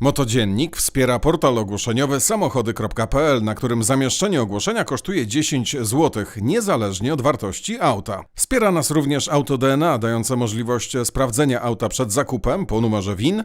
Motodziennik wspiera portal ogłoszeniowy samochody.pl, na którym zamieszczenie ogłoszenia kosztuje 10 zł, niezależnie od wartości auta. Wspiera nas również AutoDNA, dające możliwość sprawdzenia auta przed zakupem po numerze WIN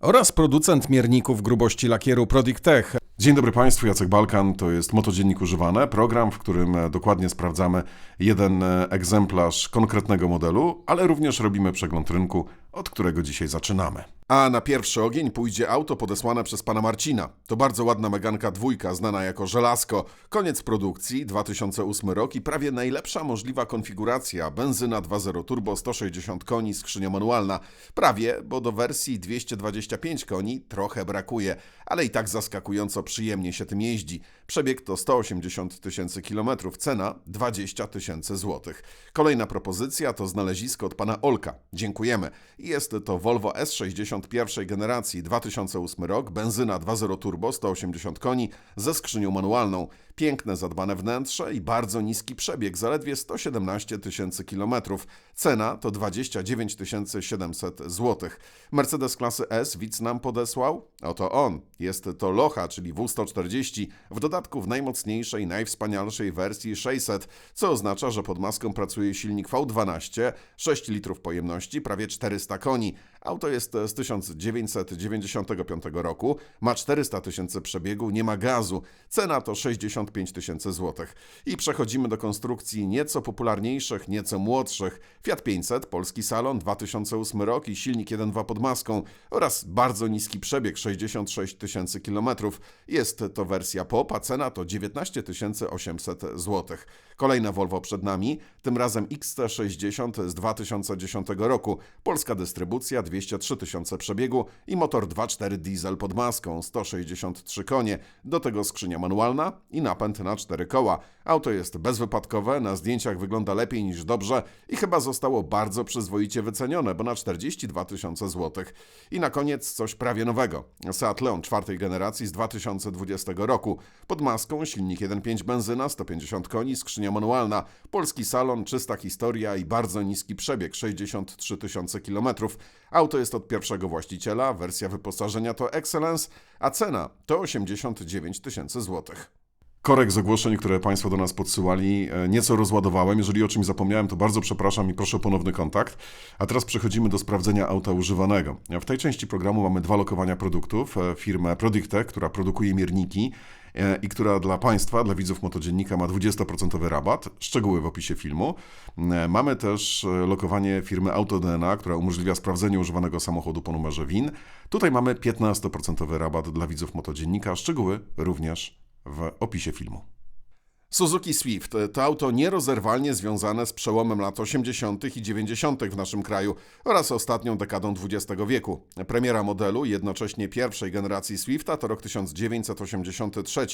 oraz producent mierników grubości lakieru Prodiktech. Dzień dobry Państwu, Jacek Balkan, to jest Motodziennik Używane, program, w którym dokładnie sprawdzamy jeden egzemplarz konkretnego modelu, ale również robimy przegląd rynku, od którego dzisiaj zaczynamy. A na pierwszy ogień pójdzie auto podesłane przez pana Marcina. To bardzo ładna Meganka dwójka, znana jako żelazko. Koniec produkcji, 2008 rok i prawie najlepsza możliwa konfiguracja. Benzyna 2.0 turbo, 160 koni, skrzynia manualna. Prawie, bo do wersji 225 koni trochę brakuje, ale i tak zaskakująco przyjemnie się tym jeździ. Przebieg to 180 tysięcy kilometrów, cena 20 tysięcy złotych. Kolejna propozycja to znalezisko od pana Olka. Dziękujemy. Jest to Volvo S60 pierwszej generacji, 2008 rok, benzyna 2.0 turbo, 180 koni, ze skrzynią manualną. Piękne, zadbane wnętrze i bardzo niski przebieg, zaledwie 117 tysięcy kilometrów. Cena to 29 700 zł. Mercedes klasy S widz nam podesłał? Oto on. Jest to Locha, czyli W140, w dodatku w najmocniejszej, najwspanialszej wersji 600, co oznacza, że pod maską pracuje silnik V12, 6 litrów pojemności, prawie 400 koni. Auto jest z 1995 roku, ma 400 tysięcy przebiegu, nie ma gazu. Cena to 65 tysięcy złotych. I przechodzimy do konstrukcji nieco popularniejszych, nieco młodszych. Fiat 500, polski salon, 2008 rok i silnik 1.2 pod maską oraz bardzo niski przebieg, 66 tysięcy kilometrów. Jest to wersja POP, a cena to 19 800 złotych. Kolejna Volvo przed nami, tym razem XC60 z 2010 roku. Polska dystrybucja, 203 tysiące przebiegu i motor 2.4 diesel pod maską, 163 konie. Do tego skrzynia manualna i napęd na cztery koła. Auto jest bezwypadkowe, na zdjęciach wygląda lepiej niż dobrze i chyba zostało bardzo przyzwoicie wycenione, bo na 42 tysiące złotych. I na koniec coś prawie nowego. Seat Leon czwartej generacji z 2020 roku. Pod maską silnik 1.5 benzyna, 150 koni, skrzynia manualna, polski salon, czysta historia i bardzo niski przebieg, 63 tysiące kilometrów. Auto jest od pierwszego właściciela, wersja wyposażenia to Excellence, a cena to 89 tysięcy złotych. Korek z ogłoszeń, które Państwo do nas podsyłali, e, nieco rozładowałem. Jeżeli o czymś zapomniałem, to bardzo przepraszam i proszę o ponowny kontakt. A teraz przechodzimy do sprawdzenia auta używanego. W tej części programu mamy dwa lokowania produktów. E, Firmę Prodicte, która produkuje mierniki e, i która dla Państwa, dla widzów Motodziennika ma 20% rabat. Szczegóły w opisie filmu. Mamy też lokowanie firmy AutoDNA, która umożliwia sprawdzenie używanego samochodu po numerze WIN. Tutaj mamy 15% rabat dla widzów Motodziennika. Szczegóły również w opisie filmu. Suzuki Swift to auto nierozerwalnie związane z przełomem lat 80. i 90. w naszym kraju oraz ostatnią dekadą XX wieku. Premiera modelu, jednocześnie pierwszej generacji Swifta, to rok 1983.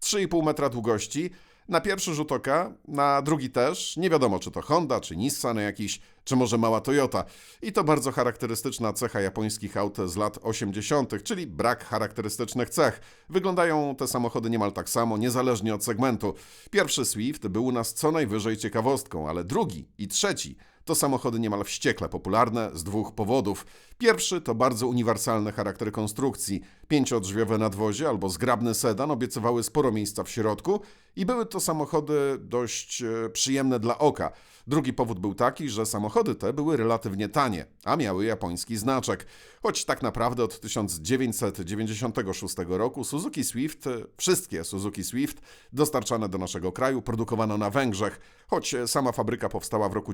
3,5 metra długości, na pierwszy rzut oka, na drugi też, nie wiadomo czy to Honda, czy Nissan jakiś, czy może mała Toyota. I to bardzo charakterystyczna cecha japońskich aut z lat 80., czyli brak charakterystycznych cech. Wyglądają te samochody niemal tak samo, niezależnie od segmentu. Pierwszy Swift był u nas co najwyżej ciekawostką, ale drugi i trzeci to samochody niemal wściekle popularne z dwóch powodów. Pierwszy to bardzo uniwersalny charakter konstrukcji. Pięciodrzwiowe nadwozie albo zgrabny sedan obiecywały sporo miejsca w środku i były to samochody dość e, przyjemne dla oka. Drugi powód był taki, że samochody te były relatywnie tanie, a miały japoński znaczek. Choć tak naprawdę od 1996 roku Suzuki Swift, wszystkie Suzuki Swift dostarczane do naszego kraju produkowano na Węgrzech. Choć sama fabryka powstała w roku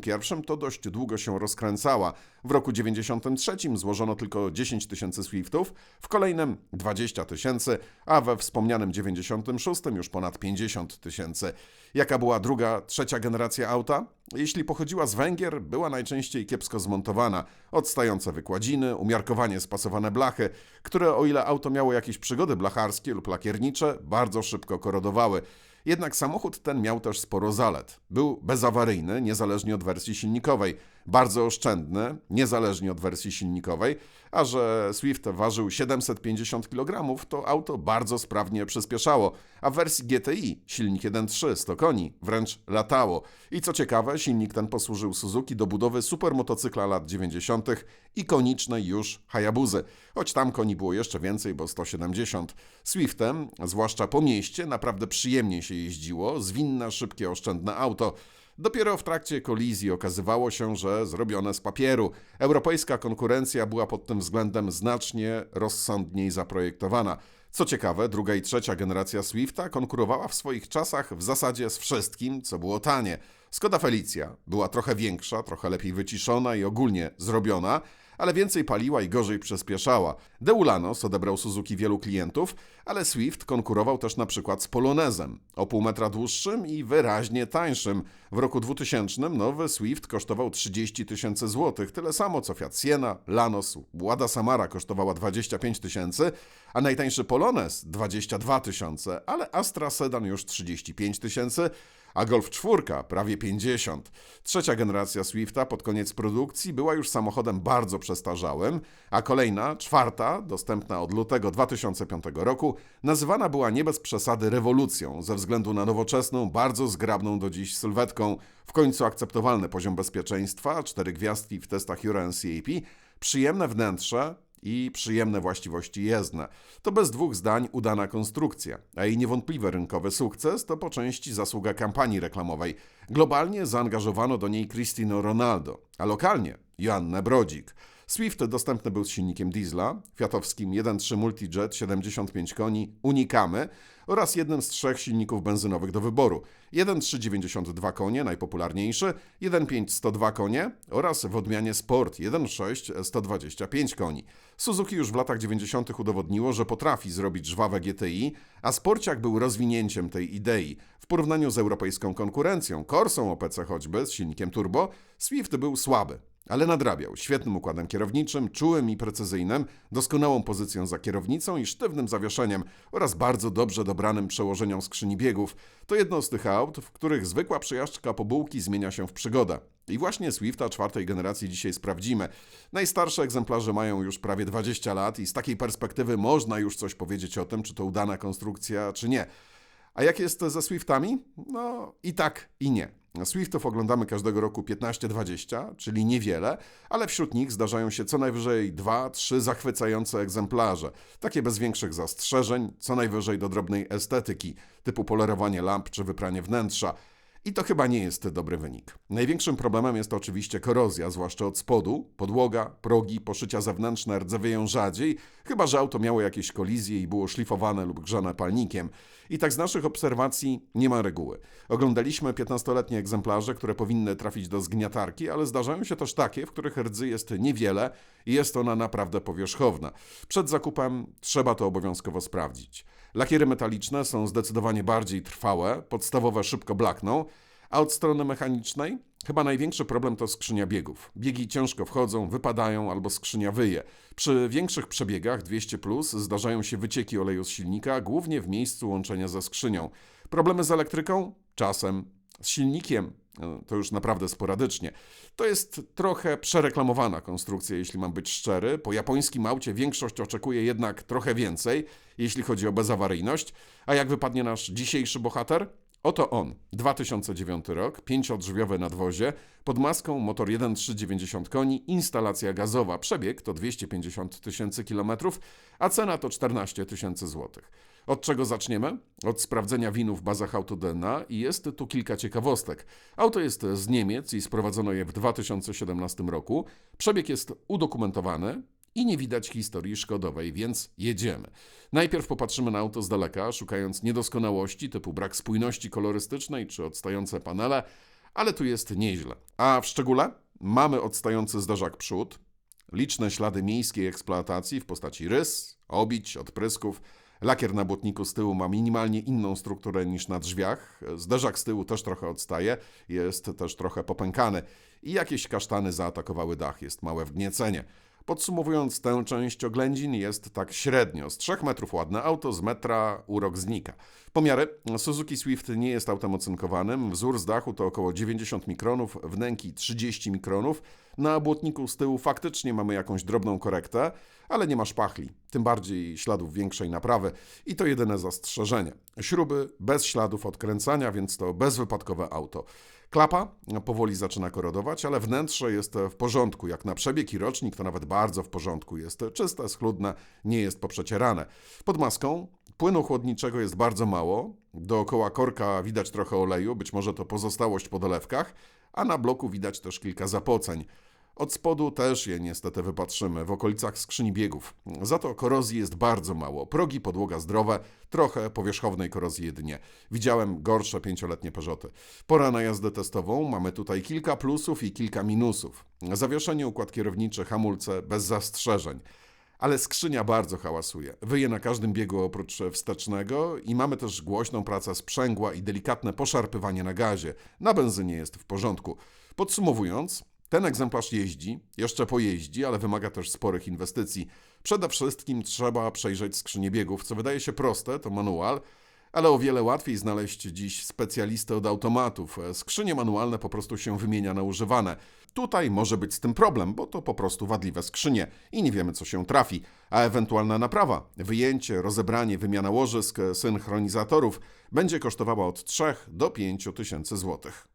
91, to dość długo się rozkręcała. W roku 93 złożono tylko 10 tysięcy Swiftów, w kolejnym 20 tysięcy, a we wspomnianym 96 już ponad 50 tysięcy. Jaka była druga, trzecia generacja auta? Jeśli pochodziła z Węgier, była najczęściej kiepsko zmontowana. Odstające wykładziny, umiarkowanie spasowane blachy, które o ile auto miało jakieś przygody blacharskie lub lakiernicze, bardzo szybko korodowały. Jednak samochód ten miał też sporo zalet. Był bezawaryjny, niezależnie od wersji silnikowej. Bardzo oszczędny, niezależnie od wersji silnikowej, a że Swift ważył 750 kg, to auto bardzo sprawnie przyspieszało, a w wersji GTI silnik 1.3 100 koni wręcz latało. I co ciekawe, silnik ten posłużył Suzuki do budowy supermotocykla lat 90. ikonicznej już Hayabuzy, choć tam koni było jeszcze więcej, bo 170. Swiftem, zwłaszcza po mieście, naprawdę przyjemnie się jeździło, zwinne, szybkie, oszczędne auto. Dopiero w trakcie kolizji okazywało się, że zrobione z papieru. Europejska konkurencja była pod tym względem znacznie rozsądniej zaprojektowana. Co ciekawe, druga i trzecia generacja Swifta konkurowała w swoich czasach w zasadzie z wszystkim, co było tanie. Skoda Felicia była trochę większa, trochę lepiej wyciszona i ogólnie zrobiona, ale więcej paliła i gorzej przyspieszała. Deulanos odebrał Suzuki wielu klientów, ale Swift konkurował też na przykład z Polonezem, o pół metra dłuższym i wyraźnie tańszym. W roku 2000 nowy Swift kosztował 30 tysięcy złotych, tyle samo co Fiat Siena, Lanos, Łada Samara kosztowała 25 tysięcy, a najtańszy Polonez 22 tysiące, ale Astra Sedan już 35 tysięcy, a Golf 4 prawie 50. Trzecia generacja Swifta pod koniec produkcji była już samochodem bardzo przestarzałym, a kolejna, czwarta, dostępna od lutego 2005 roku, nazywana była nie bez przesady rewolucją ze względu na nowoczesną, bardzo zgrabną do dziś sylwetką, w końcu akceptowalny poziom bezpieczeństwa, cztery gwiazdki w testach Euro NCAP, przyjemne wnętrze, i przyjemne właściwości jezdne. To bez dwóch zdań udana konstrukcja, a jej niewątpliwy rynkowy sukces to po części zasługa kampanii reklamowej. Globalnie zaangażowano do niej Cristiano Ronaldo, a lokalnie Joannę Brodzik. Swift dostępny był z silnikiem diesla, fiatowskim 1.3 Multijet 75 koni Unikamy oraz jednym z trzech silników benzynowych do wyboru. 1.3 92 konie, najpopularniejszy, 1.5 102 konie oraz w odmianie Sport 1.6 125 koni. Suzuki już w latach 90. udowodniło, że potrafi zrobić żwawe GTI, a Sporciak był rozwinięciem tej idei. W porównaniu z europejską konkurencją, Corsą OPC choćby, z silnikiem turbo, Swift był słaby ale nadrabiał świetnym układem kierowniczym, czułym i precyzyjnym, doskonałą pozycją za kierownicą i sztywnym zawieszeniem oraz bardzo dobrze dobranym przełożeniom skrzyni biegów. To jedno z tych aut, w których zwykła przejażdżka po bułki zmienia się w przygodę. I właśnie Swifta czwartej generacji dzisiaj sprawdzimy. Najstarsze egzemplarze mają już prawie 20 lat i z takiej perspektywy można już coś powiedzieć o tym, czy to udana konstrukcja, czy nie. A jak jest ze Swiftami? No i tak, i nie. Swiftów oglądamy każdego roku 15-20, czyli niewiele, ale wśród nich zdarzają się co najwyżej 2-3 zachwycające egzemplarze, takie bez większych zastrzeżeń, co najwyżej do drobnej estetyki, typu polerowanie lamp czy wypranie wnętrza. I to chyba nie jest dobry wynik. Największym problemem jest oczywiście korozja, zwłaszcza od spodu. Podłoga, progi, poszycia zewnętrzne rdzewieją rzadziej, chyba że auto miało jakieś kolizje i było szlifowane lub grzane palnikiem. I tak z naszych obserwacji nie ma reguły. Oglądaliśmy 15-letnie egzemplarze, które powinny trafić do zgniatarki, ale zdarzają się też takie, w których rdzy jest niewiele i jest ona naprawdę powierzchowna. Przed zakupem trzeba to obowiązkowo sprawdzić. Lakiery metaliczne są zdecydowanie bardziej trwałe, podstawowe szybko blakną, a od strony mechanicznej chyba największy problem to skrzynia biegów. Biegi ciężko wchodzą, wypadają albo skrzynia wyje. Przy większych przebiegach 200 plus zdarzają się wycieki oleju z silnika, głównie w miejscu łączenia ze skrzynią. Problemy z elektryką? Czasem. Z silnikiem? To już naprawdę sporadycznie. To jest trochę przereklamowana konstrukcja, jeśli mam być szczery. Po japońskim aucie większość oczekuje jednak trochę więcej, jeśli chodzi o bezawaryjność. A jak wypadnie nasz dzisiejszy bohater? Oto on, 2009 rok, pięciodrzwiowe nadwozie, pod maską motor 1.390 koni, instalacja gazowa, przebieg to 250 tysięcy kilometrów, a cena to 14 tysięcy złotych. Od czego zaczniemy? Od sprawdzenia winów w bazach Autodena i jest tu kilka ciekawostek. Auto jest z Niemiec i sprowadzono je w 2017 roku. Przebieg jest udokumentowany, i nie widać historii szkodowej, więc jedziemy. Najpierw popatrzymy na auto z daleka, szukając niedoskonałości typu brak spójności kolorystycznej czy odstające panele, ale tu jest nieźle. A w szczególe mamy odstający zderzak przód, liczne ślady miejskiej eksploatacji w postaci rys, obić, odprysków, Lakier na błotniku z tyłu ma minimalnie inną strukturę niż na drzwiach. Zderzak z tyłu też trochę odstaje, jest też trochę popękany. I jakieś kasztany zaatakowały dach, jest małe wgniecenie. Podsumowując tę część oględzin jest tak średnio. Z 3 metrów ładne auto, z metra urok znika. Pomiary. Suzuki Swift nie jest autem ocynkowanym. Wzór z dachu to około 90 mikronów, wnęki 30 mikronów. Na błotniku z tyłu faktycznie mamy jakąś drobną korektę, ale nie ma szpachli, tym bardziej śladów większej naprawy. I to jedyne zastrzeżenie. Śruby bez śladów odkręcania, więc to bezwypadkowe auto. Klapa powoli zaczyna korodować, ale wnętrze jest w porządku. Jak na przebieg i rocznik, to nawet bardzo w porządku. Jest czyste, schludne, nie jest poprzecierane. Pod maską płynu chłodniczego jest bardzo mało. Dookoła korka widać trochę oleju, być może to pozostałość po dolewkach, a na bloku widać też kilka zapoceń. Od spodu też je niestety wypatrzymy, w okolicach skrzyni biegów. Za to korozji jest bardzo mało. Progi, podłoga zdrowe, trochę powierzchownej korozji jedynie. Widziałem gorsze pięcioletnie Peugeoty. Pora na jazdę testową. Mamy tutaj kilka plusów i kilka minusów. Zawieszenie, układ kierowniczy, hamulce bez zastrzeżeń. Ale skrzynia bardzo hałasuje. Wyje na każdym biegu oprócz wstecznego i mamy też głośną pracę sprzęgła i delikatne poszarpywanie na gazie. Na benzynie jest w porządku. Podsumowując, ten egzemplarz jeździ, jeszcze pojeździ, ale wymaga też sporych inwestycji. Przede wszystkim trzeba przejrzeć skrzynię biegów, co wydaje się proste, to manual, ale o wiele łatwiej znaleźć dziś specjalistę od automatów. Skrzynie manualne po prostu się wymienia na używane. Tutaj może być z tym problem, bo to po prostu wadliwe skrzynie i nie wiemy, co się trafi. A ewentualna naprawa, wyjęcie, rozebranie, wymiana łożysk, synchronizatorów będzie kosztowała od 3 do 5 tysięcy złotych.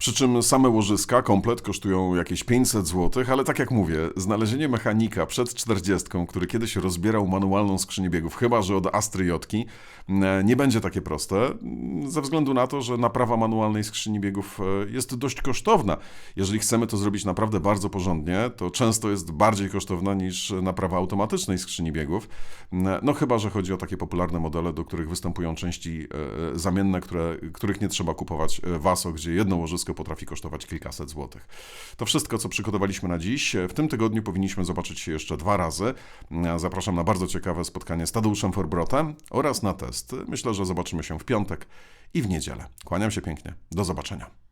Przy czym same łożyska, komplet kosztują jakieś 500 zł, ale tak jak mówię, znalezienie mechanika przed 40, który kiedyś rozbierał manualną skrzynię biegów, chyba że od Astry Jotki, e, nie będzie takie proste, mm, ze względu na to, że naprawa manualnej skrzyni biegów e, jest dość kosztowna. Jeżeli chcemy to zrobić naprawdę bardzo porządnie, to często jest bardziej kosztowna niż naprawa automatycznej skrzyni biegów. Mm, No chyba, że chodzi o takie popularne modele, do których występują części e, zamienne, które, których nie trzeba kupować e, waso, gdzie jedno łożysko potrafi kosztować kilkaset złotych. To wszystko, co przygotowaliśmy na dziś. W tym tygodniu powinniśmy zobaczyć się jeszcze dwa razy. Zapraszam na bardzo ciekawe spotkanie z Tadeuszem Forbrotem oraz na test. Myślę, że zobaczymy się w piątek i w niedzielę. Kłaniam się pięknie. Do zobaczenia.